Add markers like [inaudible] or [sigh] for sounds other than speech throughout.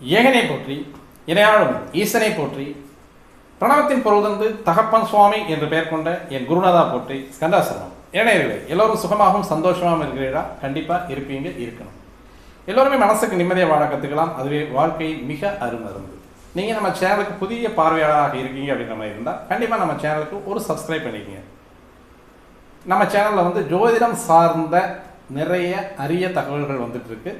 ஏகனை போற்றி இணையாளும் ஈசனை போற்றி பிரணவத்தின் பொருள்தந்து தகப்பன் சுவாமி என்று பெயர் கொண்ட என் குருநாதா போற்றி ஸ்கந்தாசிரமம் இணையர்களே எல்லோரும் சுகமாகவும் சந்தோஷமாகவும் இருக்கிறீரா கண்டிப்பாக இருப்பீங்க இருக்கணும். எல்லோருமே மனசுக்கு நிம்மதியாக வாழ கற்றுக்கலாம் அதுவே வாழ்க்கை மிக அருமருந்து நீங்கள் நம்ம சேனலுக்கு புதிய பார்வையாளராக இருக்கீங்க அப்படின்ற மாதிரி இருந்தால் கண்டிப்பாக நம்ம சேனலுக்கு ஒரு சப்ஸ்கிரைப் பண்ணிக்கங்க. நம்ம சேனலில் வந்து ஜோதிடம் சார்ந்த நிறைய அரிய தகவல்கள் வந்துட்டு இருக்கு.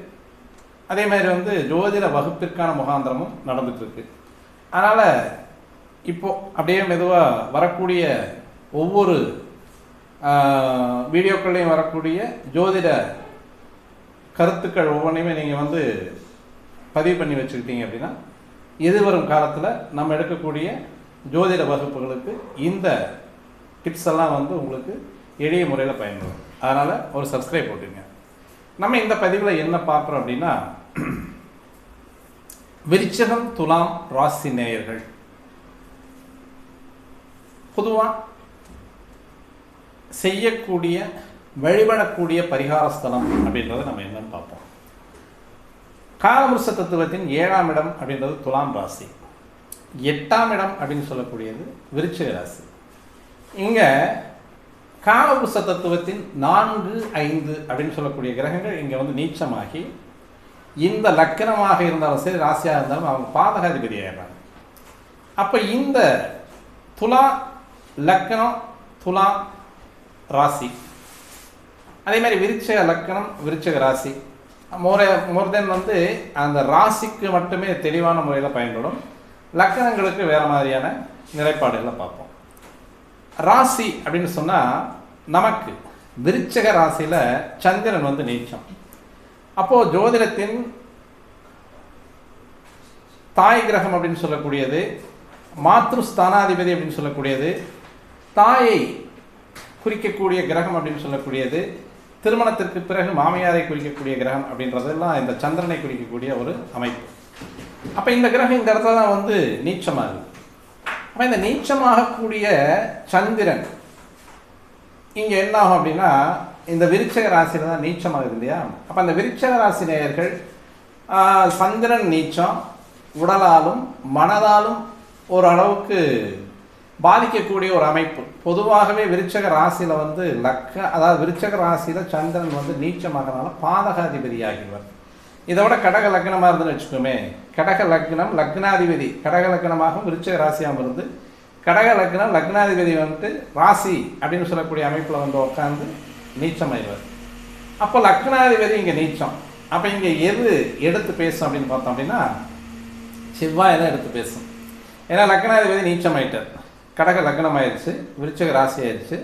அதே மாதிரி வந்து ஜோதிட வகுப்பிற்கான முகாந்திரமும் நடந்துகிட்ருக்கு அதனால் இப்போ அப்படியே மெதுவாக வரக்கூடிய ஒவ்வொரு வீடியோக்கள்லையும் வரக்கூடிய ஜோதிட கருத்துக்கள் ஒவ்வொன்றையுமே நீங்கள் வந்து பதிவு பண்ணி வச்சுக்கிட்டீங்க அப்படின்னா எதிர்வரும் காலத்தில் நம்ம எடுக்கக்கூடிய ஜோதிட வகுப்புகளுக்கு இந்த டிப்ஸ் எல்லாம் வந்து உங்களுக்கு எளிய முறையில் பயன்படும். அதனால் ஒரு சப்ஸ்கிரைப் போட்டுங்க நம்ம இந்த பதிவில் என்ன பார்க்குறோம் அப்படின்னா [clears throat] விருச்சகம் துலாம் ராசி நேயர்கள். பொதுவாக செய்யக்கூடிய வழிபடக்கூடிய பரிகார ஸ்தலம் அப்படின்றத நம்ம என்னன்னு பார்ப்போம். காலபுருஷ தத்துவத்தின் ஏழாம் இடம் அப்படின்றது துலாம் ராசி. எட்டாம் இடம் அப்படின்னு சொல்லக்கூடியது விருச்சிக ராசி. இங்கே காலபுருஷ தத்துவத்தின் நான்கு ஐந்து அப்படின்னு சொல்லக்கூடிய கிரகங்கள் இங்கே வந்து நீச்சமாகி இந்த லக்கணமாக இருந்தாலும் சரி ராசியாக இருந்தாலும் அவங்க பாதகாதிபதி ஆயிடுறாங்க அப்போ இந்த துலா லக்கணம் துலா ராசி. அதே மாதிரி விருச்சக லக்கணம் விருச்சக ராசி. மோர மோர் தென் வந்து அந்த ராசிக்கு மட்டுமே தெளிவான முறையில் பயன்படும். லக்கணங்களுக்கு வேறு மாதிரியான நிலைப்பாடுகளை பார்ப்போம். ராசி அப்படின்னு சொன்னால் நமக்கு விருச்சக ராசியில் சந்திரன் வந்து நீச்சம். அப்போது ஜோதிடத்தின் தாய் கிரகம் அப்படின்னு சொல்லக்கூடியது மாத்ரு ஸ்தானாதிபதி அப்படின்னு சொல்லக்கூடியது தாயை குறிக்கக்கூடிய கிரகம் அப்படின்னு சொல்லக்கூடியது திருமணத்திற்கு பிறகு மாமியாரை குறிக்கக்கூடிய கிரகம் அப்படின்றதெல்லாம் இந்த சந்திரனை குறிக்கக்கூடிய ஒரு அமைப்பு. அப்போ இந்த கிரகம் இந்த இடத்துல தான் வந்து நீச்சமாகுது. அப்போ இந்த நீச்சமாகக்கூடிய சந்திரன் இங்கே என்ன ஆகும் அப்படின்னா இந்த விருச்சக ராசியில் தான் நீச்சமாகுது இல்லையா? அப்போ அந்த விருச்சக ராசி நேயர்கள் சந்திரன் நீச்சம் உடலாலும் மனதாலும் ஓரளவுக்கு பாதிக்கக்கூடிய ஒரு அமைப்பு. பொதுவாகவே விருச்சக ராசியில் வந்து லக்க அதாவது விருச்சக ராசியில் சந்திரன் வந்து நீச்சமாகனால பாதகாதிபதியாகிவர் இதை விட கடக லக்னமாக இருந்துன்னு வச்சுக்கோமே கடக லக்னம் லக்னாதிபதி கடக லக்னமாகவும் விருச்சக ராசியாகவும் இருந்து கடக லக்னம் லக்னாதிபதி வந்துட்டு ராசி அப்படின்னு சொல்லக்கூடிய அமைப்பில் வந்து உட்காந்து நீச்சமாயிடுவார் அப்போ லக்னாதிபதி இங்கே நீச்சம். அப்போ இங்கே எது எடுத்து பேசும் அப்படின்னு பார்த்தோம் அப்படின்னா செவ்வாய் தான் எடுத்து பேசும். ஏன்னா லக்னாதிபதி நீச்சமாயிட்டார் கடக லக்னம் ஆயிடுச்சு விருச்சக ராசி ஆயிடுச்சு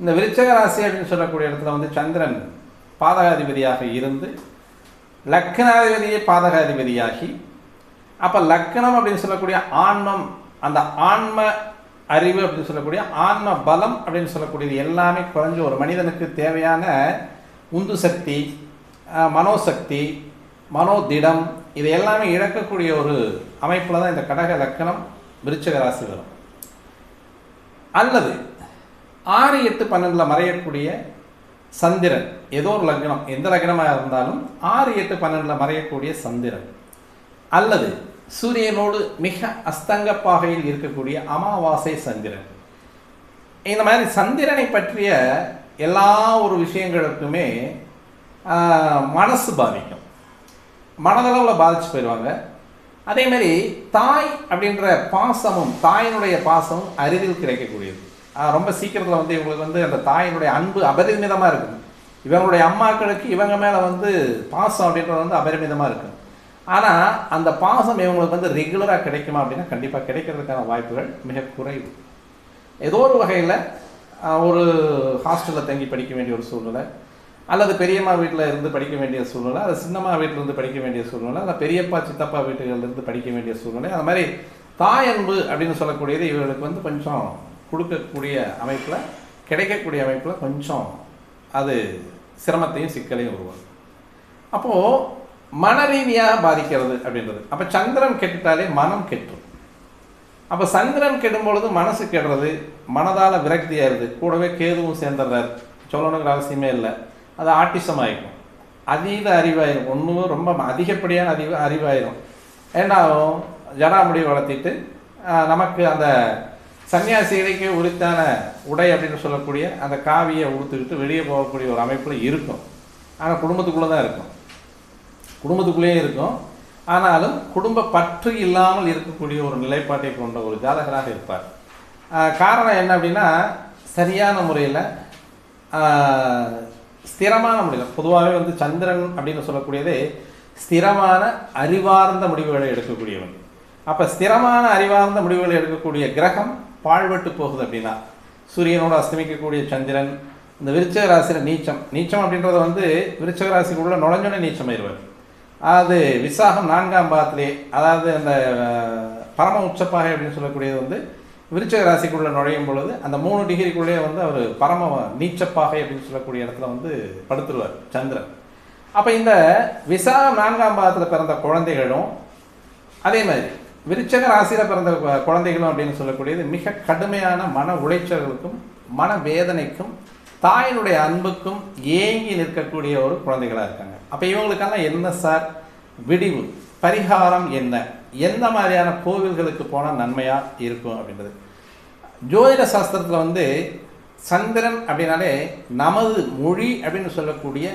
இந்த விருச்சக ராசி அப்படின்னு சொல்லக்கூடிய இடத்துல வந்து சந்திரன் பாதகாதிபதியாக இருந்து லக்னாதிபதியே பாதகாதிபதியாகி அப்போ லக்னம் அப்படின்னு சொல்லக்கூடிய ஆன்மம் அந்த ஆன்ம அறிவு அப்படின்னு சொல்லக்கூடிய ஆன்ம பலம் அப்படின்னு சொல்லக்கூடியது எல்லாமே குறைஞ்சு ஒரு மனிதனுக்கு தேவையான உந்து சக்தி மனோசக்தி மனோதிடம் இது எல்லாமே இழக்கக்கூடிய ஒரு அமைப்பில் தான் இந்த கடக லக்கணம் விருச்சக ராசி வரும். அல்லது ஆறு எட்டு பன்னெண்டில் மறையக்கூடிய சந்திரன் ஏதோ ஒரு லக்னம் எந்த லக்னமாக இருந்தாலும் ஆறு எட்டு பன்னெண்டில் மறையக்கூடிய சந்திரன். அல்லது சூரியனோடு மிக அஸ்தங்க பாகையில் இருக்கக்கூடிய அமாவாசை சந்திரன். இந்த மாதிரி சந்திரனை பற்றிய எல்லா ஒரு விஷயங்களுக்குமே மனசு பாதிக்கும். மனதளவில் பாதிச்சு போயிடுவாங்க. அதே மாதிரி தாய் அப்படின்ற பாசமும் தாயினுடைய பாசமும் அரிதில் கிடைக்கக்கூடியது. ரொம்ப சீக்கிரத்தில் வந்து இவங்களுக்கு வந்து அந்த தாயினுடைய அன்பு அபரிமிதமாக இருக்கும். இவங்களுடைய அம்மாக்களுக்கு இவங்க மேலே வந்து பாசம் அப்படின்றது வந்து அபரிமிதமாக இருக்கும். ஆனால் அந்த பாசம் இவங்களுக்கு வந்து ரெகுலராக கிடைக்குமா அப்படின்னா கண்டிப்பாக கிடைக்கிறதுக்கான வாய்ப்புகள் மிக குறைவு. ஏதோ ஒரு வகையில் ஒரு ஹாஸ்டலில் தங்கி படிக்க வேண்டிய ஒரு சூழ்நிலை அல்லது பெரியம்மா வீட்டில் இருந்து படிக்க வேண்டிய சூழ்நிலை அல்லது சின்னம்மா வீட்டில் இருந்து படிக்க வேண்டிய சூழ்நிலை அல்லது பெரியப்பா சித்தப்பா வீட்டுகள்ல இருந்து படிக்க வேண்டிய சூழ்நிலை அது மாதிரி தாயன்பு அப்படின்னு சொல்லக்கூடியது இவர்களுக்கு வந்து கொஞ்சம் கொடுக்கக்கூடிய அமைப்பில் கிடைக்கக்கூடிய அமைப்பில் கொஞ்சம் அது சிரமத்தையும் சிக்கலையும் உருவாகும் அப்போது மன ரீதியாக பாதிக்கிறது அப்படின்றது. அப்போ சந்திரன் கெட்டுட்டாலே மனம் கெட்டும். அப்போ சந்திரன் கெடும் பொழுது மனசு கெடுறது மனதால் விரக்தி கூடவே கேதுவும் சேர்ந்துடுறாரு. சொல்லணுங்கிற அவசியமே இல்லை. அது ஆட்டிசம் ஆகிக்கும் அதீத அறிவாயிரும். ஒன்றும் ரொம்ப அதிகப்படியான அறிவு அறிவாயிரும். என்ன ஆகும் ஜடாமுடி வளர்த்திட்டு நமக்கு அந்த சன்னியாசிகளுக்கு உரித்தான உடை அப்படின்னு சொல்லக்கூடிய அந்த காவியை உடுத்துக்கிட்டு வெளியே போகக்கூடிய ஒரு அமைப்பில் இருக்கும். ஆனால் குடும்பத்துக்குள்ளே தான் இருக்கும். குடும்பத்துக்குள்ளேயே இருக்கும். ஆனாலும் குடும்ப பற்று இல்லாமல் இருக்கக்கூடிய ஒரு நிலைப்பாட்டை கொண்ட ஒரு ஜாதகராக இருப்பார். காரணம் என்ன அப்படின்னா சரியான முறையில் ஸ்திரமான முறையில் பொதுவாகவே வந்து சந்திரன் அப்படின்னு சொல்லக்கூடியதே ஸ்திரமான அறிவார்ந்த முடிவுகளை எடுக்கக்கூடியவன். அப்போ ஸ்திரமான அறிவார்ந்த முடிவுகளை எடுக்கக்கூடிய கிரகம் பாழ்பட்டு போகுது அப்படின்னா சூரியனோட அஸ்தமிக்கக்கூடிய சந்திரன் இந்த விருச்சக ராசியில் நீச்சம். நீச்சம் அப்படின்றது வந்து விருச்சக ராசிக்குள்ளே நுழைஞ்சோடனே நீச்சம் ஆயிடுவார் அது விசாகம் நான்காம் பாகத்திலே அதாவது அந்த பரம உச்சப்பாகை அப்படின்னு சொல்லக்கூடியது வந்து விருச்சக ராசிக்குள்ளே நுழையும் பொழுது அந்த மூணு டிகிரிக்குள்ளேயே வந்து அவர் பரம நீச்சப்பாகை அப்படின்னு சொல்லக்கூடிய இடத்துல வந்து படுத்துருவார் சந்திரன். அப்போ இந்த விசாகம் நான்காம் பாகத்தில் பிறந்த குழந்தைகளும் அதே மாதிரி விருச்சக ராசியில் பிறந்த குழந்தைகளும் அப்படின்னு சொல்லக்கூடியது மிக கடுமையான மன உளைச்சல்களுக்கும் மன வேதனைக்கும் தாயினுடைய அன்புக்கும் ஏங்கி நிற்கக்கூடிய ஒரு குழந்தைகளாக இருக்காங்க. அப்போ இவங்களுக்கெல்லாம் என்ன சார்? விடிவு. பரிகாரம் என்ன? எந்த மாதிரியான கோவில்களுக்கு போனால் நன்மையாக இருக்கும் அப்படின்றது. ஜோதிட சாஸ்திரத்தில் வந்து சந்திரன் அப்படின்னாலே நமது மொழி அப்படின்னு சொல்லக்கூடிய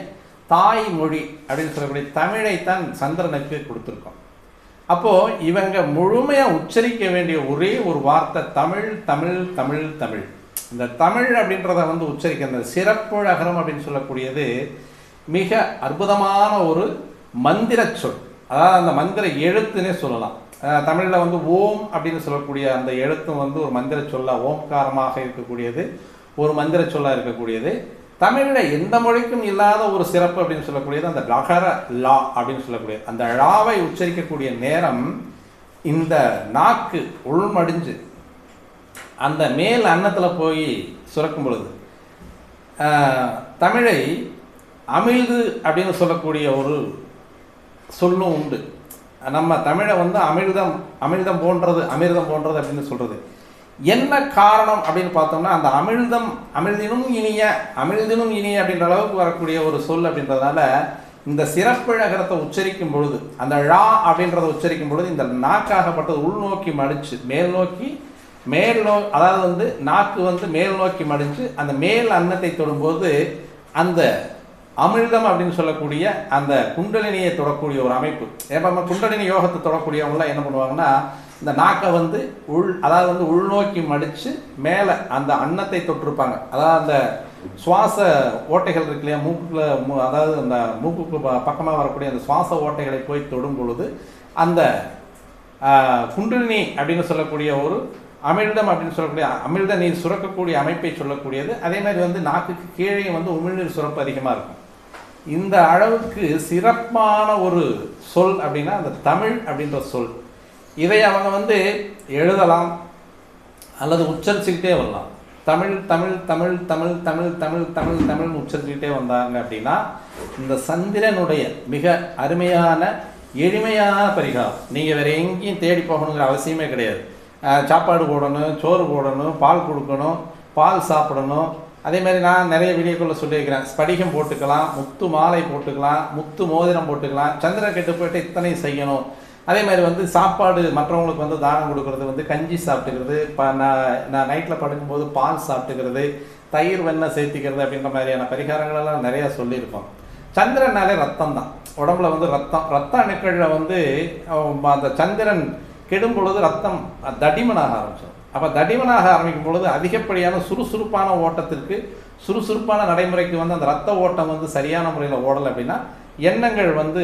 தாய் மொழி அப்படின்னு சொல்லக்கூடிய தமிழைத்தான் சந்திரனுக்கு கொடுத்துருக்கோம். அப்போது இவங்க முழுமையாக உச்சரிக்க வேண்டிய ஒரே ஒரு வார்த்தை தமிழ் தமிழ் தமிழ் தமிழ். இந்த தமிழ் அப்படின்றத வந்து உச்சரிக்க இந்த சிறப்புழகரம் அப்படின்னு சொல்லக்கூடியது மிக அற்புதமான ஒரு மந்திர சொல். அதாவது அந்த மந்திர எழுத்துன்னே சொல்லலாம். தமிழில் வந்து ஓம் அப்படின்னு சொல்லக்கூடிய அந்த எழுத்தும் வந்து ஒரு மந்திர சொல்ல ஓம்காரமாக இருக்கக்கூடியது ஒரு மந்திர சொல்லா இருக்கக்கூடியது. தமிழில் எந்த மொழிக்கும் இல்லாத ஒரு சிறப்பு அப்படின்னு சொல்லக்கூடியது அந்த லகர லா அப்படின்னு சொல்லக்கூடியது. அந்த ழாவை உச்சரிக்கக்கூடிய நேரம் இந்த நாக்கு உள்மடிஞ்சு அந்த மேல் அன்னத்தில் போய் சுரக்கும் பொழுது தமிழை அமிழ்து அப்படின்னு சொல்லக்கூடிய ஒரு சொல்லும் உண்டு. நம்ம தமிழை வந்து அமிழ்தம் அமிழ்தம் போன்றது அமிர்தம் போன்றது அப்படின்னு சொல்கிறது என்ன காரணம் அப்படின்னு பார்த்தோம்னா அந்த அமிழ்தம் அமிழ்தினும் இனிய அமிழ்தினும் இனிய அப்படின்ற அளவுக்கு வரக்கூடிய ஒரு சொல் அப்படின்றதால இந்த சிறப்பிழகரத்தை உச்சரிக்கும் பொழுது அந்த ழா அப்படின்றத உச்சரிக்கும் பொழுது இந்த நாக்காகப்பட்டது உள்நோக்கி மடிச்சு மேல் நோக்கி மேல் நோ அதாவது வந்து நாக்கு வந்து மேல் நோக்கி மடிஞ்சு அந்த மேல் அன்னத்தை தொடும்போது அந்த அமிர்தம் அப்படின்னு சொல்லக்கூடிய அந்த குண்டலினியை தொடக்கூடிய ஒரு அமைப்பு. ஏப்பா நம்ம குண்டலினி யோகத்தை தொடக்கூடியவங்களாம் என்ன பண்ணுவாங்கன்னா இந்த நாக்கை வந்து உள் அதாவது வந்து உள்நோக்கி மடித்து மேலே அந்த அன்னத்தை தொட்டிருப்பாங்க. அதாவது அந்த சுவாச ஓட்டைகள் இருக்கு இல்லையா மூக்குக்குள்ள அதாவது அந்த மூக்குக்கு ப- பக்கமாக வரக்கூடிய அந்த சுவாச ஓட்டைகளை போய் தொடும் பொழுது அந்த குண்டலினி அப்படின்னு சொல்லக்கூடிய ஒரு அமிழ்தம் அப்படின்னு சொல்லக்கூடிய அமிழ்த நீர் சுரக்கக்கூடிய அமைப்பை சொல்லக்கூடியது. அதே மாதிரி வந்து நாக்குக்கு கீழே வந்து உமிழ்நீர் சுரப்பு அதிகமாக இருக்கும். இந்த அளவுக்கு சிறப்பான ஒரு சொல் அப்படின்னா அந்த தமிழ் அப்படின்ற சொல். இதை அவங்க வந்து எழுதலாம் அல்லது உச்சரிச்சுக்கிட்டே வரலாம். தமிழ் தமிழ் தமிழ் தமிழ் தமிழ் தமிழ் தமிழ் தமிழ் உச்சரிச்சுக்கிட்டே வந்தாங்க அப்படின்னா இந்த சந்திரனுடைய மிக அருமையான எளிமையான பரிகாரம். நீங்கள் வேறு எங்கேயும் தேடி போகணுங்கிற அவசியமே கிடையாது. சாப்பாடு போடணும் சோறு போடணும் பால் கொடுக்கணும் பால் சாப்பிடணும். அதே மாதிரி நான் நிறைய வீடியோக்குள்ளே சொல்லியிருக்கிறேன். ஸ்படிகம் போட்டுக்கலாம் முத்து மாலை போட்டுக்கலாம் முத்து மோதிரம் போட்டுக்கலாம். சந்திரன் கெட்டு போயிட்டு இத்தனை செய்யணும். அதே மாதிரி வந்து சாப்பாடு மற்றவங்களுக்கு வந்து தானம் கொடுக்கறது வந்து கஞ்சி சாப்பிட்டுக்கிறது இப்போ நான் நான் நைட்டில் படுக்கும்போது பால் சாப்பிட்டுக்கிறது தயிர் வெண்ணெய் சேர்த்திக்கிறது அப்படின்ற மாதிரியான பரிகாரங்களெல்லாம் நிறையா சொல்லியிருக்கோம். சந்திரனாலே ரத்தம் தான் உடம்புல வந்து ரத்தம். ரத்த அணுக்களில் வந்து அந்த சந்திரன் கெடும் பொழுது ரத்தம் தடிமனாக ஆரம்பிச்சிடும். அப்போ தடிமனாக ஆரம்பிக்கும் பொழுது அதிகப்படியான சுறுசுறுப்பான ஓட்டத்திற்கு சுறுசுறுப்பான நடைமுறைக்கு வந்து அந்த ரத்த ஓட்டம் வந்து சரியான முறையில் ஓடலை அப்படின்னா எண்ணங்கள் வந்து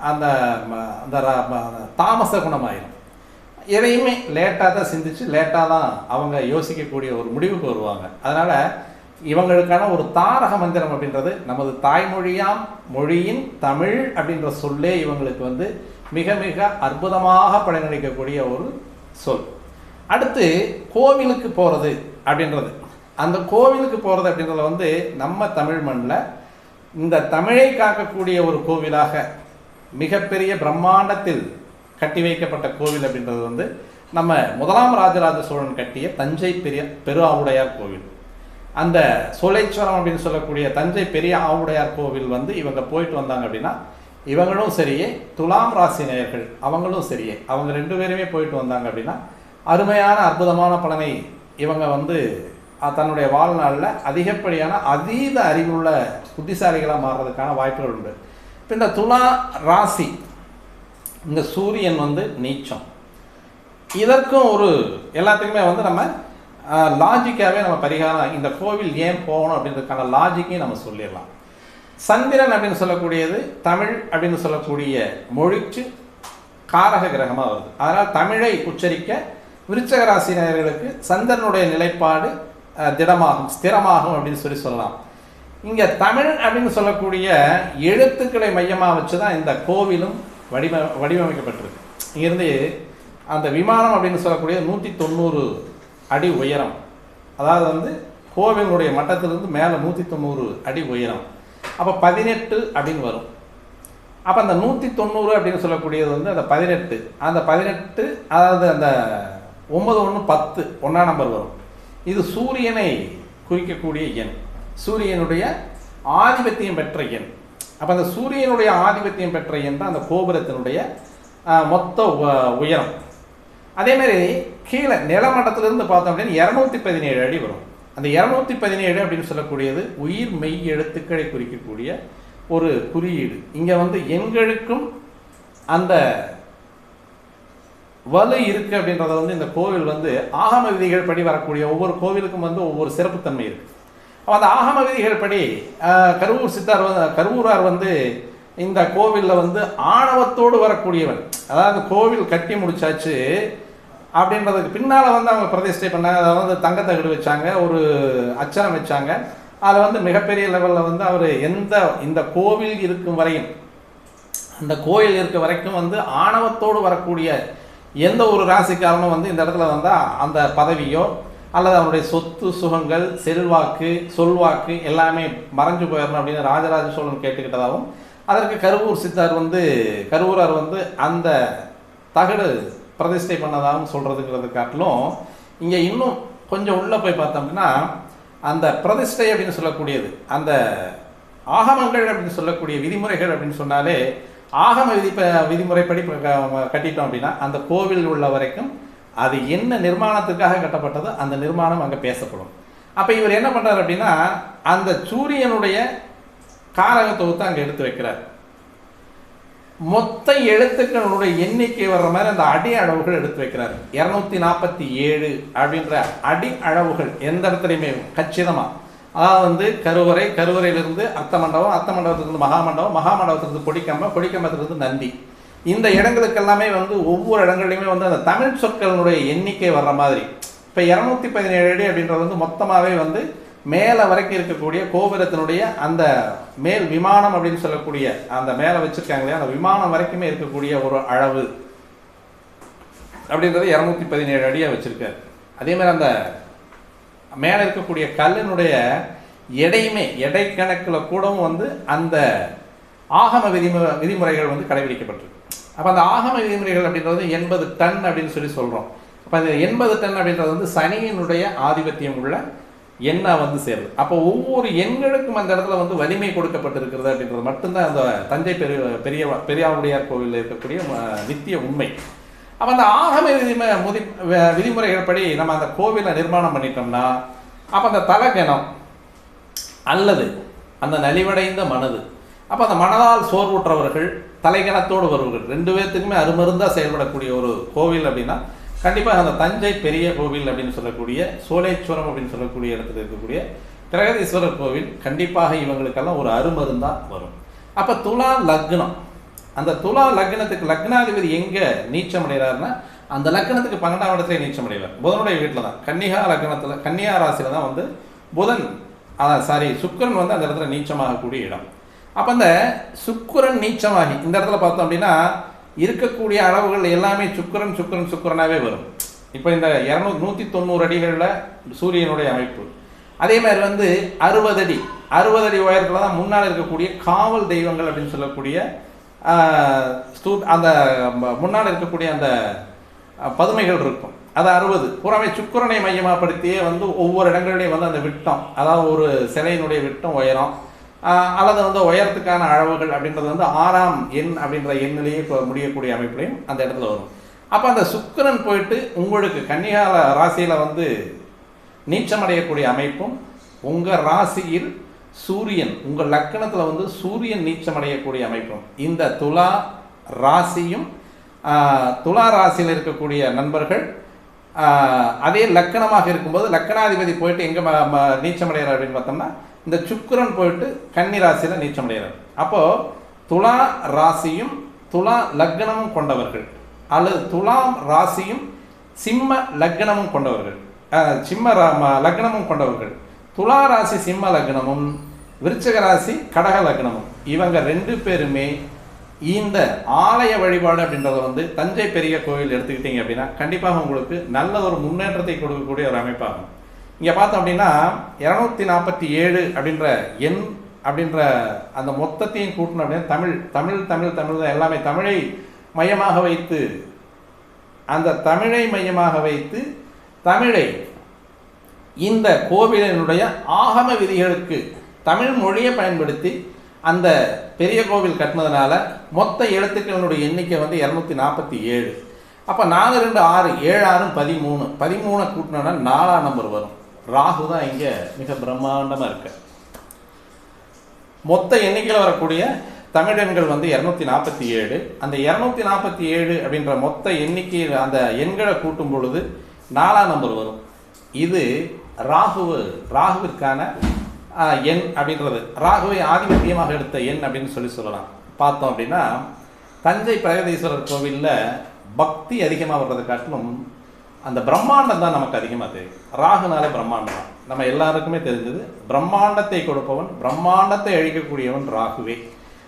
அந்த ம- அந்த ர- தாமச குணமாயிடும் எதையுமே லேட்டாக தான் சிந்திச்சு லேட்டாக தான் அவங்க யோசிக்கக்கூடிய ஒரு முடிவுக்கு வருவாங்க. அதனால் இவங்களுக்கான ஒரு தாரக மந்திரம் அப்படின்றது நமது தாய்மொழியாம் மொழியின் தமிழ் அப்படின்ற சொல்லே இவங்களுக்கு வந்து மிக மிக அற்புதமாக பலனளிக்கக்கூடிய ஒரு சொல். அடுத்து கோவிலுக்கு போகிறது அப்படின்றது. அந்த கோவிலுக்கு போகிறது அப்படின்றத வந்து நம்ம தமிழ் மண்ணில் இந்த தமிழை காக்கக்கூடிய ஒரு கோவிலாக மிகப்பெரிய பிரம்மாண்டத்தில் கட்டி வைக்கப்பட்ட கோவில் அப்படின்றது வந்து நம்ம முதலாம் ராஜராஜ சோழன் கட்டிய தஞ்சை பெரிய பெரு ஆவுடையார் கோவில். அந்த சோழேஸ்வரம் அப்படின்னு சொல்லக்கூடிய தஞ்சை பெரிய ஆவுடையார் கோவில் வந்து இவங்க போயிட்டு வந்தாங்க அப்படின்னா இவங்களும் சரியே. துலாம் ராசி நேயர்கள் அவங்களும் சரியே. அவங்க ரெண்டு பேருமே போயிட்டு வந்தாங்க அப்படின்னா அருமையான அற்புதமான பலனை இவங்க வந்து தன்னுடைய வாழ்நாளில் அதிகப்படியான அதீத அறிவுள்ள புத்திசாலிகளாக மாறுறதுக்கான வாய்ப்புகள் உண்டு. இப்போ இந்த துலா ராசி இந்த சூரியன் வந்து நீச்சம். இதற்கும் ஒரு எல்லாத்துக்குமே வந்து நம்ம லாஜிக்காகவே நம்ம பரிகாரம் இந்த கோவில் ஏன் போகணும் அப்படின்றதுக்கான லாஜிக்கையும் நம்ம சொல்லிடலாம். சந்திரன் அப்படின்னு சொல்லக்கூடியது தமிழ் அப்படின்னு சொல்லக்கூடிய மொழிக்கு காரக கிரகமாக வருது. அதனால் தமிழை உச்சரிக்க விருச்சக ராசினியர்களுக்கு சந்திரனுடைய நிலைப்பாடு திடமாகும் ஸ்திரமாகும் அப்படின்னு சொல்லி சொல்லலாம். இங்கே தமிழ் அப்படின்னு சொல்லக்கூடிய எழுத்துக்களை மையமாக வச்சு தான் இந்த கோவிலும் வடிவ வடிவமைக்கப்பட்டிருக்கு. இங்கேருந்து அந்த விமானம் அப்படின்னு சொல்லக்கூடிய நூற்றி தொண்ணூறு அடி உயரம். அதாவது வந்து கோவிலுடைய மட்டத்திலிருந்து மேலே நூற்றி தொண்ணூறு அடி உயரம். அப்போ பதினெட்டு அப்படின்னு வரும். அப்போ அந்த நூற்றி தொண்ணூறு அப்படின்னு சொல்லக்கூடியது வந்து அந்த பதினெட்டு. அந்த பதினெட்டு அதாவது அந்த ஒன்பது ஒன்று பத்து ஒன்றாம் நம்பர் வரும். இது சூரியனை குறிக்கக்கூடிய எண். சூரியனுடைய ஆதிபத்தியம் பெற்ற எண். அப்போ அந்த சூரியனுடைய ஆதிபத்தியம் பெற்ற எண் தான் அந்த கோபுரத்தினுடைய மொத்த உயரம். அதே மாதிரி கீழே நிலமட்டத்திலிருந்து பார்த்தோம் அப்படின்னு இரநூத்தி பதினேழு அடி வரும். அந்த இரநூத்தி பதினேழு அப்படின்னு சொல்லக்கூடியது உயிர் மெய் எழுத்துக்களை குறிக்கக்கூடிய ஒரு குறியீடு. இங்கே வந்து எண்களுக்கும் அந்த வலு இருக்கு அப்படின்றத வந்து இந்த கோவில் வந்து ஆகம விதிகள் படி வரக்கூடிய ஒவ்வொரு கோவிலுக்கும் வந்து ஒவ்வொரு சிறப்புத்தன்மை இருக்கு. அந்த ஆகம விதிகள் படி கருவூர் சித்தார் கருவூரார் வந்து இந்த கோவிலில் வந்து ஆணவத்தோடு வரக்கூடியவன். அதாவது கோவில் கட்டி முடிச்சாச்சு அப்படின்றதுக்கு பின்னால் வந்து அவங்க பிரதிஷ்டை பண்ணாங்க. அதாவது வந்து தங்கத்தகடு வச்சாங்க ஒரு அச்சரம் வச்சாங்க. அதில் வந்து மிகப்பெரிய லெவலில் வந்து அவர் எந்த இந்த கோவில் இருக்கும் வரையும் அந்த கோயில் இருக்க வரைக்கும் வந்து ஆணவத்தோடு வரக்கூடிய எந்த ஒரு ராசிக்காரனும் வந்து இந்த இடத்துல வந்தால் அந்த பதவியோ அல்லது அவனுடைய சொத்து சுகங்கள் செல்வாக்கு சொல்வாக்கு எல்லாமே மறைஞ்சு போயிடணும் அப்படின்னு ராஜராஜ சோழன் கேட்டுக்கிட்டதாகவும் அதற்கு கருவூர் சித்தார் வந்து கருவூரார் வந்து அந்த தகடு பிரதிஷ்டை பண்ணதாகவும் சொல்கிறதுங்கிறது காட்டிலும் இங்கே இன்னும் கொஞ்சம் உள்ளே போய் பார்த்தோம்னா அந்த பிரதிஷ்டை அப்படின்னு சொல்லக்கூடியது அந்த ஆகமங்கள் அப்படின்னு சொல்லக்கூடிய விதிமுறைகள் அப்படின்னு சொன்னாலே ஆகம விதி விதிமுறைப்படி கட்டிட்டோம் அப்படின்னா அந்த கோவில் உள்ள வரைக்கும் அது என்ன நிர்மாணத்துக்காக கட்டப்பட்டதோ அந்த நிர்மாணம் அங்கே பேசப்படும். அப்போ இவர் என்ன பண்ணுறார் அப்படின்னா அந்த சூரியனுடைய காரகத்துவத்தை அங்கே எடுத்து வைக்கிறார். மொத்த எழுத்துக்களுடைய எண்ணிக்கை வர்ற மாதிரி அந்த அடி அளவுகள் எடுத்து வைக்கிறார். இரநூத்தி நாற்பத்தி ஏழு அப்படின்ற அடி அளவுகள் எந்த இடத்துலையுமே கச்சிதமாக அதாவது வந்து கருவறை கருவறையிலிருந்து அர்த்த மண்டபம் அர்த்த மண்டபத்திலிருந்து மகாமண்டபம் மகாமண்டபத்திலிருந்து கொடிக்கம்பம் கொடிக்கம்பத்திலிருந்து நந்தி. இந்த இடங்களுக்கு எல்லாமே வந்து ஒவ்வொரு இடங்கள்லையுமே வந்து அந்த தமிழ் சொற்களினுடைய எண்ணிக்கை வர்ற மாதிரி. இப்போ இரநூத்தி பதினேழு அடி அப்படின்றது வந்து மொத்தமாகவே வந்து மேலே வரைக்கும் இருக்கக்கூடிய கோபுரத்தினுடைய அந்த மேல் விமானம் அப்படின்னு சொல்லக்கூடிய அந்த மேலே வச்சிருக்காங்களே அந்த விமானம் வரைக்குமே இருக்கக்கூடிய ஒரு அளவு அப்படின்றது இரநூத்தி பதினேழு அடியாக வச்சுருக்காரு. அதே மாதிரி அந்த மேலே இருக்கக்கூடிய கல்லினுடைய எடையுமே எடை கணக்கில் கூடவும் வந்து அந்த ஆகம விதிமு விதிமுறைகள் வந்து கடைபிடிக்கப்பட்டிருக்கு. அப்போ அந்த ஆகம விதிமுறைகள் அப்படின்றது எண்பது டன் அப்படின்னு சொல்லி சொல்கிறோம் அப்போ அந்த எண்பது டன் அப்படின்றது வந்து சனியினுடைய ஆதிபத்தியம் உள்ள எண்ணாக வந்து சேருது. அப்போ ஒவ்வொரு எண்களுக்கும் அந்த இடத்துல வந்து வலிமை கொடுக்கப்பட்டிருக்கிறது அப்படின்றது மட்டும்தான் அந்த தஞ்சை பெரிய பெரிய பெரியாவுடையார் கோவிலில் இருக்கக்கூடிய நித்திய உண்மை. அப்போ அந்த ஆகம விதிம முதி விதிமுறைகள் படி நம்ம அந்த கோவிலை நிர்மாணம் பண்ணிட்டோம்னா அப்போ அந்த தலகணம் அல்லது அந்த நலிவடைந்த மனது அப்போ அந்த மனதால் சோர்வுற்றவர்கள் தலைகணத்தோடு வருவர்கள் ரெண்டு பேர்த்துக்குமே அருமருந்தாக செயல்படக்கூடிய ஒரு கோவில் அப்படின்னா கண்டிப்பாக அந்த தஞ்சை பெரிய கோவில் அப்படின்னு சொல்லக்கூடிய சோழேஸ்வரம் அப்படின்னு சொல்லக்கூடிய இடத்துல இருக்கக்கூடிய பிரகதீஸ்வரர் கோவில் கண்டிப்பாக இவங்களுக்கெல்லாம் ஒரு அருமருந்தான் வரும். அப்போ துலா லக்னம். அந்த துலா லக்னத்துக்கு லக்னாதிபதி எங்கே நீச்சம் அடைகிறாருன்னா அந்த லக்னத்துக்கு பன்னெண்டாம் இடத்துல நீச்சம் அடைவார் புதனுடைய வீட்டில் தான் கன்னிகா லக்னத்தில் கன்னியா ராசியில் தான் வந்து புதன் சாரி சுக்கரன் வந்து அந்த இடத்துல நீச்சமாகக்கூடிய இடம். அப்போ அந்த சுக்கரன் நீச்சமாகி இந்த இடத்துல பார்த்தோம் அப்படின்னா இருக்கக்கூடிய அளவுகள் எல்லாமே சுக்கரன் சுக்கரன் சுக்கரனாகவே வரும். இப்போ இந்த இரநூறு நூற்றி தொண்ணூறு அடிகளில் சூரியனுடைய அமைப்பு. அதே மாதிரி வந்து அறுபது அடி. அறுபது அடி உயரத்தில் தான் முன்னால் இருக்கக்கூடிய காவல் தெய்வங்கள் அப்படின்னு சொல்லக்கூடிய ஸ்தூ- அந்த முன்னால் இருக்கக்கூடிய அந்த பதுமைகள் இருக்கும். அது அறுபது. பூராமே சுக்கரனை மையமாகப்படுத்தியே வந்து ஒவ்வொரு இடங்களிலையும் வந்து அந்த விட்டம் அதாவது ஒரு சிலையினுடைய விட்டம் உயரம் அல்லது வந்து உயரத்துக்கான அளவுகள் அப்படின்றது வந்து ஆறாம் எண் அப்படின்ற எண்ணிலேயே இப்போ முடியக்கூடிய அமைப்புலையும் அந்த இடத்துல வரும். அப்போ அந்த சுக்கிரன் போயிட்டு உங்களுக்கு கன்னிகால ராசியில் வந்து நீச்சமடையக்கூடிய அமைப்பும் உங்கள் ராசியில் சூரியன் உங்கள் லக்கணத்தில் வந்து சூரியன் நீச்சமடையக்கூடிய அமைப்பும். இந்த துலா ராசியும் துலா ராசியில் இருக்கக்கூடிய நண்பர்கள் அதே லக்கணமாக இருக்கும்போது லக்கணாதிபதி போயிட்டு எங்கே நீச்சமடைகிறார் அப்படின்னு பார்த்தோம்னா இந்த சுக்கரன் போயிட்டு கன்னி ராசியில் நீச்சமடைகிறார். அப்போது துலா ராசியும் துலா லக்னமும் கொண்டவர்கள். அல்லது துலாம் ராசியும் சிம்ம லக்னமும் கொண்டவர்கள். சிம்ம ரா- ம- லக்னமும் கொண்டவர்கள். துலா ராசி சிம்ம லக்னமும் விருச்சக ராசி கடக லக்னமும். இவங்க ரெண்டு பேருமே இந்த ஆலய வழிபாடு அப்படின்றத வந்து தஞ்சை பெரிய கோவில் எடுத்துக்கிட்டீங்க அப்படின்னா கண்டிப்பாக உங்களுக்கு நல்ல ஒரு முன்னேற்றத்தை கொடுக்கக்கூடிய ஒரு அமைப்பாகும். இங்கே பார்த்தோம் அப்படின்னா இரநூத்தி நாற்பத்தி ஏழு அப்படின்ற எண் அப்படின்ற அந்த மொத்தத்தையும் கூட்டணும் அப்படின்னா தமிழ் தமிழ் தமிழ் தமிழ் தான் எல்லாமே. தமிழை மையமாக வைத்து அந்த தமிழை மையமாக வைத்து தமிழை இந்த கோவிலினுடைய ஆகம விதிகளுக்கு தமிழ் மொழியை பயன்படுத்தி அந்த பெரிய கோவில் கட்டினதுனால மொத்த எழுத்துக்களினுடைய எண்ணிக்கை வந்து இரநூத்தி நாற்பத்தி ஏழு. அப்போ நாலு ரெண்டு ஆறு ஏழு ஆறும் பதிமூணு. பதிமூணை கூட்டினோன்னா நாலாம் நம்பர் வரும். ராகு தான் இங்கே மிக பிரம்மாண்டமாக இருக்கு. மொத்த எண்ணிக்கையில் வரக்கூடிய தமிழெண்கள் வந்து இரநூத்தி நாற்பத்தி ஏழு. அந்த இரநூத்தி நாற்பத்தி ஏழு அப்படின்ற மொத்த எண்ணிக்கையில் அந்த எண்களை கூட்டும் பொழுது நாலாம் நம்பர் வரும். இது ராகு ராகுவிற்கான எண் அப்படின்றது. ராகுவை ஆதிபத்தியமாக எடுத்த எண் அப்படின்னு சொல்லி சொல்லலாம். பார்த்தோம் அப்படின்னா தஞ்சை பிரகதீஸ்வரர் கோவிலில் பக்தி அதிகமாக வர்றதை காட்டிலும் அந்த பிரம்மாண்டம் தான் நமக்கு அதிகமாக தெரியும். ராகுனாலே பிரம்மாண்டம். தான் நம்ம எல்லாருக்குமே தெரிஞ்சது பிரம்மாண்டத்தை கொடுப்பவன் பிரம்மாண்டத்தை அழிக்கக்கூடியவன் ராகுவே.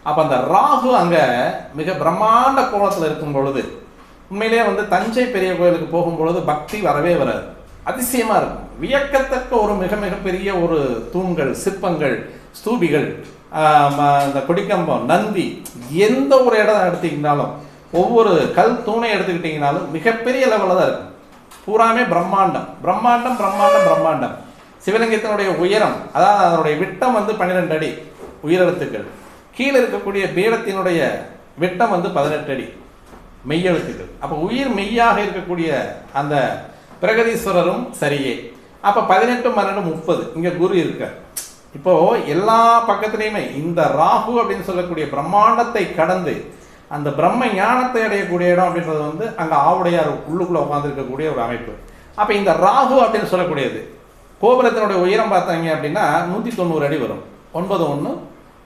அப்போ அந்த ராகு அங்கே மிக பிரம்மாண்ட கோலத்தில் இருக்கும் பொழுது உண்மையிலேயே வந்து தஞ்சை பெரிய கோயிலுக்கு போகும்பொழுது பக்தி வரவே வராது. அதிசயமாக இருக்கும். வியக்கத்தக்க ஒரு மிக மிகப்பெரிய ஒரு தூண்கள் சிற்பங்கள் ஸ்தூபிகள் ம- இந்த கொடிக்கம்பம் நந்தி எந்த ஒரு இடம் எடுத்துக்கிட்டாலும் ஒவ்வொரு கல் தூணை எடுத்துக்கிட்டிங்கனாலும் மிகப்பெரிய லெவலில் தான் இருக்கும். பூராமே பிரம்மாண்டம். பிரம்மாண்டம் பிரம்மாண்டம் பிரம்மாண்டம். சிவலிங்கத்தினுடைய உயரம் அதாவது அதனுடைய விட்டம் வந்து பன்னிரெண்டு அடி உயிரெழுத்துக்கள். கீழே இருக்கக்கூடிய பீடத்தினுடைய விட்டம் வந்து பதினெட்டு அடி மெய்யெழுத்துக்கள். அப்போ உயிர் மெய்யாக இருக்கக்கூடிய அந்த பிரகதீஸ்வரரும் சரியே. அப்போ பதினெட்டு பன்னெண்டு முப்பது. இங்கே குரு இருக்க இப்போ எல்லா பக்கத்துலேயுமே இந்த ராகு அப்படின்னு சொல்லக்கூடிய பிரம்மாண்டத்தை கடந்து அந்த பிரம்ம ஞானத்தை அடையக்கூடிய இடம் அப்படின்றது வந்து அங்கே ஆவுடையார் உள்ளுக்குள்ளே உட்காந்துருக்கக்கூடிய ஒரு அமைப்பு. அப்போ இந்த ராகு அப்படின்னு சொல்லக்கூடியது. கோபுரத்தினுடைய உயரம் பார்த்தாங்க அப்படின்னா நூற்றி தொண்ணூறு அடி வரும். ஒன்பது ஒன்று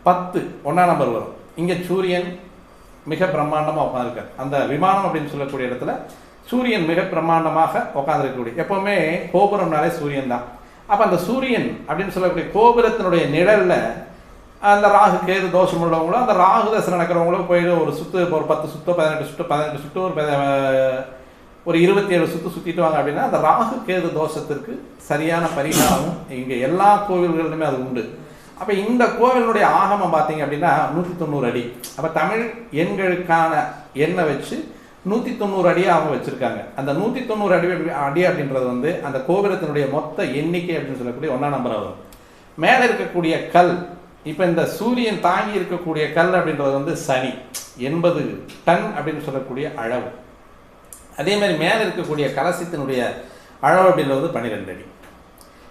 பத்து ஒன்றாம் நம்பர் வரும். இங்கே சூரியன் மிக பிரம்மாண்டமாக உட்காந்துருக்கார் அந்த விமானம் அப்படின்னு சொல்லக்கூடிய இடத்துல சூரியன் மிக பிரம்மாண்டமாக உட்காந்துருக்கக்கூடிய எப்போவுமே கோபுரம்னாலே சூரியன் தான் அப்போ அந்த சூரியன் அப்படின்னு சொல்லக்கூடிய கோபுரத்தினுடைய நிழலில் அந்த ராகு கேது தோஷம் உள்ளவங்களும் அந்த ராகு தசை நடக்கிறவங்களும் போயிட்டு ஒரு சுத்து ஒரு பத்து சுத்தோ பதினெட்டு சுத்து பதினெட்டு சுத்து ஒரு ஒரு இருபத்தி ஏழு சுத்து சுற்றிட்டு வாங்க அப்படின்னா அந்த ராகு கேது தோஷத்திற்கு சரியான பரிகாரமும் இங்கே எல்லா கோவில்களிலுமே அது உண்டு. அப்போ இந்த கோவிலுடைய ஆகமம் பார்த்தீங்க அப்படின்னா நூற்றி தொண்ணூறு அடி. அப்போ தமிழ் எண்களுக்கான எண்ணை வச்சு நூற்றி தொண்ணூறு அடியாக அவங்க வச்சுருக்காங்க. அந்த நூற்றி தொண்ணூறு அடி அடி அப்படின்றது வந்து அந்த கோபுரத்தினுடைய மொத்த எண்ணிக்கை அப்படின்னு சொல்லக்கூடிய ஒன்றாம் நம்பர் வரும் மேலே இருக்கக்கூடிய கல் இப்போ இந்த சூரியன் தாங்கி இருக்கக்கூடிய கல் அப்படின்றது வந்து சனி. எண்பது டன் அப்படின்னு சொல்லக்கூடிய அளவு. அதே மாதிரி மேலே இருக்கக்கூடிய கலசத்தினுடைய அளவு அப்படின்றது வந்து பன்னிரெண்டு அடி.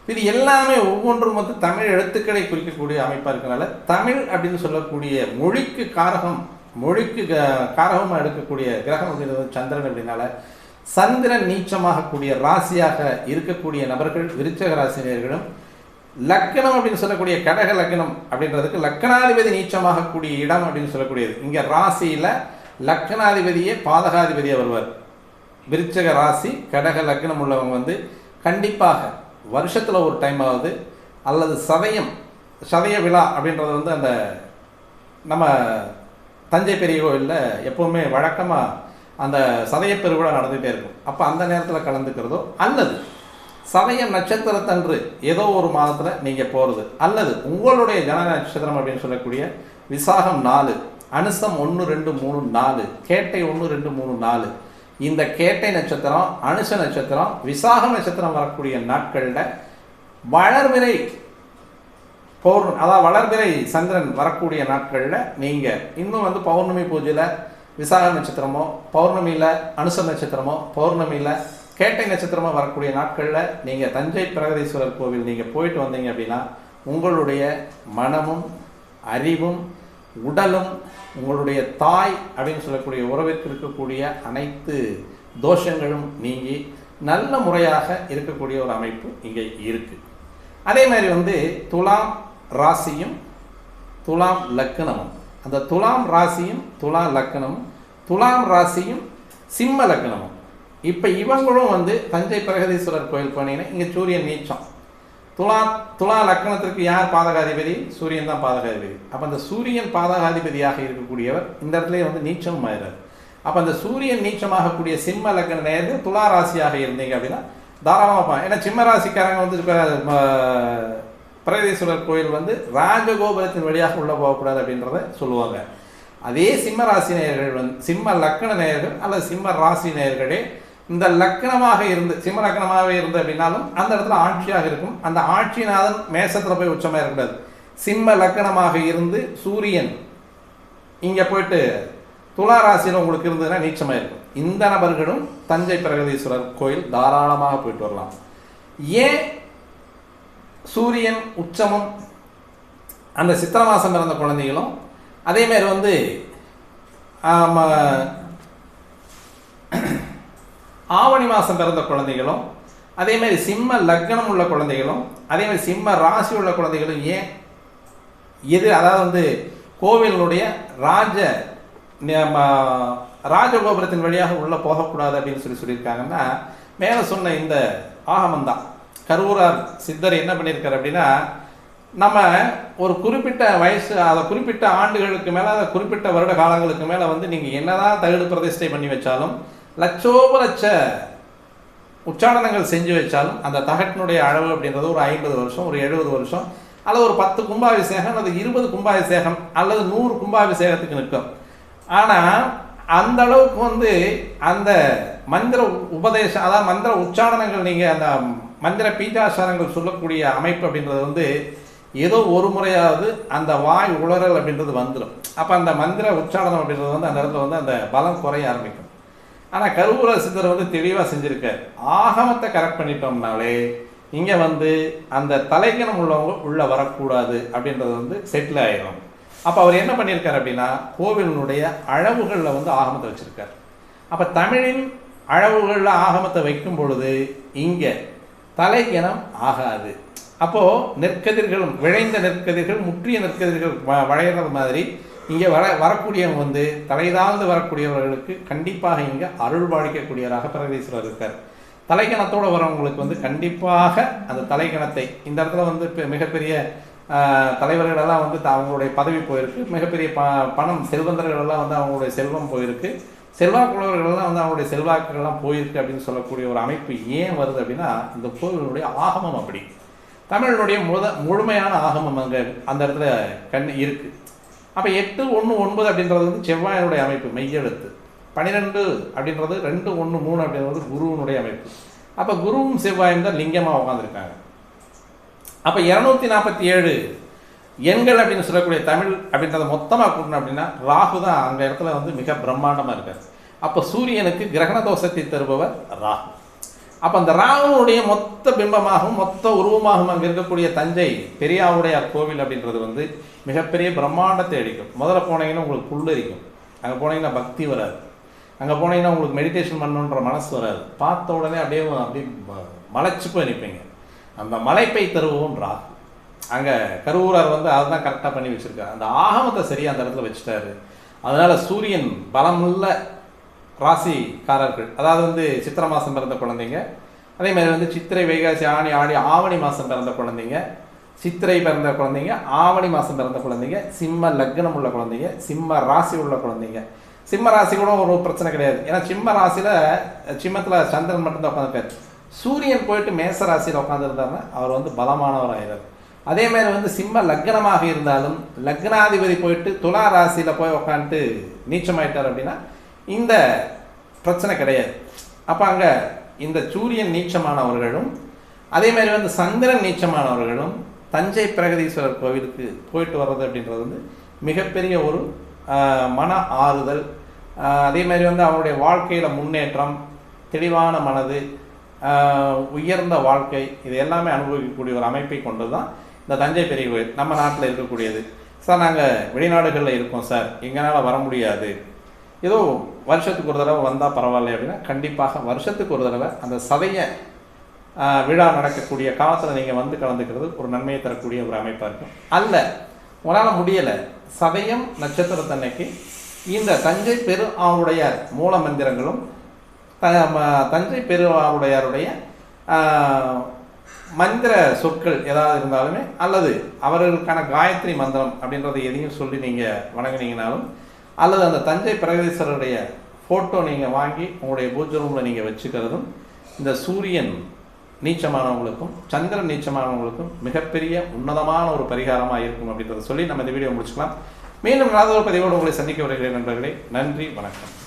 இது எல்லாமே ஒவ்வொன்றும் வந்து தமிழ் எழுத்துக்களை குறிக்கக்கூடிய அமைப்பாக இருக்கனால தமிழ் அப்படின்னு சொல்லக்கூடிய மொழிக்கு காரகம் மொழிக்கு க- காரகமாக எடுக்கக்கூடிய கிரகம் அப்படின்றது சந்திரன் அப்படின்னால சந்திரன் நீச்சமாகக்கூடிய ராசியாக இருக்கக்கூடிய நபர்கள் விருச்சக ராசினியர்களும் லக்கணம் அப்படின்னு சொல்லக்கூடிய கடக லக்னம் அப்படின்றதுக்கு லக்கணாதிபதி நீச்சமாகக்கூடிய இடம் அப்படின்னு சொல்லக்கூடியது. இங்கே ராசியில் லக்கணாதிபதியே பாதகாதிபதியாக வருவார். விருச்சக ராசி கடக லக்னம் உள்ளவங்க வந்து கண்டிப்பாக வருஷத்தில் ஒரு டைம் ஆகுது அல்லது சதயம் சதய விழா அப்படின்றது வந்து அந்த நம்ம தஞ்சை பெரிய கோவிலில் எப்போவுமே வழக்கமாக அந்த சதய பெருவிழா நடந்துகிட்டே இருக்கும். அப்போ அந்த நேரத்தில் கலந்துக்கிறதோ அல்லது சமய நட்சத்திரத்தன்று ஏதோ ஒரு மாதத்தில் நீங்கள் போகிறது அல்லது உங்களுடைய ஜன நட்சத்திரம் அப்படின்னு சொல்லக்கூடிய விசாகம் நாலு அனுசம் ஒன்று ரெண்டு மூணு நாலு கேட்டை ஒன்று ரெண்டு மூணு நாலு. இந்த கேட்டை நட்சத்திரம் அனுச நட்சத்திரம் விசாகம் நட்சத்திரம் வரக்கூடிய நாட்களில் வளர்விரை பௌர்ணமி அதாவது வளர்பிறை சந்திரன் வரக்கூடிய நாட்களில் நீங்கள் இன்னும் வந்து பௌர்ணமி பூஜையில் விசாக நட்சத்திரமோ பௌர்ணமியில் அனுச நட்சத்திரமோ பௌர்ணமியில் கேட்டை நட்சத்திரமாக வரக்கூடிய நாட்களில் நீங்கள் தஞ்சை பிரகதீஸ்வரர் கோவில் நீங்கள் போயிட்டு வந்தீங்க அப்படின்னா உங்களுடைய மனமும் அறிவும் உடலும் உங்களுடைய தாய் அப்படின்னு சொல்லக்கூடிய உறவிற்கு இருக்கக்கூடிய அனைத்து தோஷங்களும் நீங்கி நல்ல முறையாக இருக்கக்கூடிய ஒரு அமைப்பு இங்கே இருக்குது அதே மாதிரி வந்து துலாம் ராசியும் துலாம் லக்கணமும் அந்த துலாம் ராசியும் துலாம் லக்கணமும் துலாம் ராசியும் சிம்ம லக்கணமும் இப்போ இவங்களும் வந்து தஞ்சை பிரகதீஸ்வரர் கோயில் போனீங்கன்னா இங்கே சூரியன் நீச்சம். துலா துலா லக்கணத்திற்கு யார் பாதகாதிபதி? சூரியன் தான் பாதகாதிபதி. அப்போ அந்த சூரியன் பாதகாதிபதியாக இருக்கக்கூடியவர் இந்த இடத்துல வந்து நீச்சம் ஆயிடுறார் அப்போ அந்த சூரியன் நீச்சமாகக்கூடிய சிம்ம லக்கண நேரத்தில் துலா ராசியாக இருந்தீங்க அப்படின்னா தாராளமாக பா ஏன்னா சிம்ம ராசிக்காரங்க வந்து பிரகதீஸ்வரர் கோயில் வந்து ராஜகோபுரத்தின் வழியாக உள்ளே போகக்கூடாது அப்படின்றத சொல்லுவாங்க. அதே சிம்ம ராசி நேயர்கள் வந்து சிம்ம லக்கண நேயர்கள் அல்லது சிம்ம ராசி நேயர்களே இந்த லக்னமாக இருந்து சிம்ம லக்கணமாகவே இருந்து அப்படின்னாலும் அந்த இடத்துல ஆட்சியாக இருக்கும். அந்த ஆட்சிநாதன் மேசத்தில் போய் உச்சமாக இருக்கக்கூடாது. சிம்ம லக்கணமாக இருந்து சூரியன் இங்கே போயிட்டு துலா ராசியில் உங்களுக்கு இருந்ததுன்னா நீச்சமாக இருக்கும். இந்த நபர்களும் தஞ்சை பிரகதீஸ்வரர் கோயில் தாராளமாக போயிட்டு வரலாம். ஏன் சூரியன் உச்சமும் அந்த சித்திர மாதம் பிறந்த குழந்தைகளும் அதேமாரி வந்து ஆவணி மாதம் பிறந்த குழந்தைகளும் அதே மாதிரி சிம்ம லக்னம் உள்ள குழந்தைகளும் அதே மாதிரி சிம்ம ராசி உள்ள குழந்தைகளும் ஏன்? எது அதாவது வந்து கோவிலுடைய ராஜ ந- ம- ராஜகோபுரத்தின் வழியாக உள்ளே போகக்கூடாது அப்படின்னு சொல்லி சொல்லியிருக்காங்கன்னா மேலே சொன்ன இந்த ஆகமம் தான். கரூரார் சித்தர் என்ன பண்ணியிருக்காரு அப்படின்னா நம்ம ஒரு குறிப்பிட்ட வயசு அதை குறிப்பிட்ட ஆண்டுகளுக்கு மேலே அதை குறிப்பிட்ட வருட காலங்களுக்கு மேலே வந்து நீங்கள் என்னதான் தகுடு பிரதிஷ்டை பண்ணி வச்சாலும் லட்சோப லட்ச உச்சாரணங்கள் செஞ்சு வச்சாலும் அந்த தகட்டினுடைய அளவு அப்படின்றது ஒரு ஐம்பது வருஷம் ஒரு எழுபது வருஷம் அல்லது ஒரு பத்து கும்பாபிஷேகம் அல்லது இருபது கும்பாபிஷேகம் அல்லது நூறு கும்பாபிஷேகத்துக்கு நிற்கும். ஆனால் அந்த அளவுக்கு வந்து அந்த மந்திர உபதேசம் அதாவது மந்திர உச்சாரணங்கள் நீங்கள் அந்த மந்திர பீஜாசாரங்கள் சொல்லக்கூடிய அமைப்பு அப்படின்றது வந்து ஏதோ ஒரு முறையாவது அந்த வாய் உளறல் அப்படின்றது வந்துடும் அப்போ அந்த மந்திர உச்சாரணம் அப்படின்றது வந்து அந்த இடத்துல வந்து அந்த பலம் குறைய ஆரம்பிக்கும். ஆனால் கருவூர சித்தர் வந்து தெளிவாக செஞ்சுருக்கார். ஆகமத்தை கரெக்ட் பண்ணிட்டோம்னாலே இங்கே வந்து அந்த தலைக்கணம் உள்ளவங்க உள்ளே வரக்கூடாது அப்படின்றது வந்து செட்டில் ஆயிடும் அப்போ அவர் என்ன பண்ணியிருக்கார் அப்படின்னா கோவிலினுடைய அளவுகளில் வந்து ஆகமத்தை வச்சுருக்கார். அப்போ தமிழின் அளவுகளில் ஆகமத்தை வைக்கும் பொழுது இங்கே தலைக்கணம் ஆகாது. அப்போது நெற்கதிர்களும் விளைந்த நெற்கதிர்கள் முற்றிய நெற்கதிர்கள் வ- வளையிறது மாதிரி இங்கே வர வரக்கூடியவங்க வந்து தலைதாழ்ந்து வரக்கூடியவர்களுக்கு கண்டிப்பாக இங்கே அருள் பாலிக்கக்கூடியவராக பிரகதீஸ்வரர் இருக்கார். தலைக்கணத்தோடு வரவங்களுக்கு வந்து கண்டிப்பாக அந்த தலைக்கணத்தை இந்த இடத்துல வந்து இப்போ மிகப்பெரிய தலைவர்களெல்லாம் வந்து த- அவங்களுடைய பதவி போயிருக்கு. மிகப்பெரிய ப பணம் செல்வந்தர்களெல்லாம் வந்து அவங்களுடைய செல்வம் போயிருக்கு. செல்வாக்குள்ளவர்கள்லாம் வந்து அவங்களுடைய செல்வாக்குகள்லாம் போயிருக்கு அப்படின்னு சொல்லக்கூடிய ஒரு அமைப்பு ஏன் வருது அப்படின்னா இந்த கோவிலுடைய ஆகமம் அப்படி. தமிழனுடைய முத முழுமையான ஆகமம் அங்கே அந்த இடத்துல கண் இருக்குது அப்போ எட்டு ஒன்று ஒன்பது அப்படின்றது வந்து செவ்வாயினுடைய அமைப்பு மெய்யெழுத்து. பன்னிரெண்டு அப்படின்றது ரெண்டு ஒன்று மூணு அப்படின்றது குருவினுடைய அமைப்பு. அப்போ குருவும் செவ்வாயும் தான் லிங்கமாக உட்காந்துருக்காங்க அப்போ இரநூத்தி நாற்பத்தி ஏழு எண்கள் அப்படின்னு சொல்லக்கூடிய தமிழ் அப்படின்றத மொத்தமாக கூட்டணும் அப்படின்னா ராகு தான் அந்த இடத்துல வந்து மிக பிரம்மாண்டமாக இருக்கார். அப்போ சூரியனுக்கு கிரகண தோஷத்தை தருபவர் ராகு. அப்போ அந்த ராகுனுடைய மொத்த பிம்பமாகவும் மொத்த உருவமாகவும் அங்கே இருக்கக்கூடிய தஞ்சை பெரியாவுடைய கோவில் அப்படின்றது வந்து மிகப்பெரிய பிரம்மாண்டத்தை அடிக்கும் முதல்ல போனீங்கன்னா உங்களுக்கு புல்லரிக்கும் அங்கே போனீங்கன்னா பக்தி வராது. அங்கே போனீங்கன்னா உங்களுக்கு மெடிடேஷன் பண்ணணுன்ற மனசு வராது. பார்த்த உடனே அப்படியே அப்படியே ம- மலைச்சு போய் நிற்பீங்க அந்த மலைப்பை தருவோம் ராகு அங்கே கருவூரார் வந்து அதை தான் கரெக்டாக பண்ணி வச்சுருக்காரு. அந்த ஆகமத்தை சரியாக அந்த இடத்துல வச்சுட்டாரு. அதனால் சூரியன் பலமுள்ள ராசிக்காரர்கள். அதாவது வந்து சித்திரை மாதம் பிறந்த குழந்தைங்க. அதே மாதிரி வந்து சித்திரை வைகாசி ஆணி ஆடி ஆவணி மாதம் பிறந்த குழந்தைங்க. சித்திரை பிறந்த குழந்தைங்க ஆவணி மாதம் பிறந்த குழந்தைங்க சிம்ம லக்னம் உள்ள குழந்தைங்க சிம்ம ராசி உள்ள குழந்தைங்க. சிம்ம ராசி கூட ஒரு பிரச்சனை கிடையாது. ஏன்னா சிம்ம ராசியில் சிம்மத்தில் சந்திரன் மட்டும்தான் உட்காந்துருக்காரு சூரியன் போயிட்டு மேச ராசியில் உட்காந்துருந்தாருன்னா அவர் வந்து பலமானவர் ஆயிடுறார் அதே மாதிரி வந்து சிம்ம லக்னமாக இருந்தாலும் லக்னாதிபதி போயிட்டு துலா ராசியில் போய் உட்காந்துட்டு நீச்சமாயிட்டார் அப்படின்னா இந்த பிரச்சனை கிடையாது. அப்போ அங்கே இந்த சூரியன் நீச்சமானவர்களும் அதே மாதிரி வந்து சந்திரன் நீச்சமானவர்களும் தஞ்சை பிரகதீஸ்வரர் கோவிலுக்கு போயிட்டு வர்றது அப்படின்றது வந்து மிகப்பெரிய ஒரு மன ஆறுதல். அதே மாதிரி வந்து அவருடைய வாழ்க்கையில் முன்னேற்றம் தெளிவான மனது உயர்ந்த வாழ்க்கை இது எல்லாமே அனுபவிக்கக்கூடிய ஒரு அமைப்பை கொண்டு தான் இந்த தஞ்சை பெரிய கோயில் நம்ம நாட்டில் இருக்கக்கூடியது. சார் நாங்கள் வெளிநாடுகளில் இருக்கோம் சார். எங்களால் வர முடியாது. ஏதோ வருஷத்துக்கு ஒரு தடவை வந்தால் பரவாயில்ல அப்படின்னா கண்டிப்பாக வருஷத்துக்கு ஒரு தடவை அந்த சதையை விழா நடக்கக்கூடிய காலத்தில் நீங்கள் வந்து கலந்துக்கிறது ஒரு நன்மையை தரக்கூடிய ஒரு அமைப்பாக இருக்கும். அல்ல உங்களால் முடியலை. சதயம் நட்சத்திரத்தன்னைக்கு இந்த தஞ்சை பெரு ஆவுடையார் மூல மந்திரங்களும் த ம- தஞ்சை பெரு ஆவுடையாருடைய மந்திர சொற்கள் ஏதாவது இருந்தாலுமே அல்லது அவர்களுக்கான காயத்ரி மந்திரம் அப்படின்றத எதையும் சொல்லி நீங்கள் வணங்கினீங்கனாலும் அல்லது அந்த தஞ்சை பிரகதீஸ்வரருடைய ஃபோட்டோ நீங்கள் வாங்கி உங்களுடைய பூஜை ரூமில் நீங்கள் வச்சுக்கிறதும் இந்த சூரியன் நீச்சமானவங்களுக்கும் சந்திரன் நீச்சமானவங்களுக்கும் மிகப்பெரிய உன்னதமான ஒரு பரிகாரமாக இருக்கும் அப்படின்றத சொல்லி நம்ம இந்த வீடியோ முடிச்சுக்கலாம். மீண்டும் நல்ல ஒரு பதிவோடு உங்களை சந்திக்க வருகிறேன் நண்பர்களே. நன்றி வணக்கம்.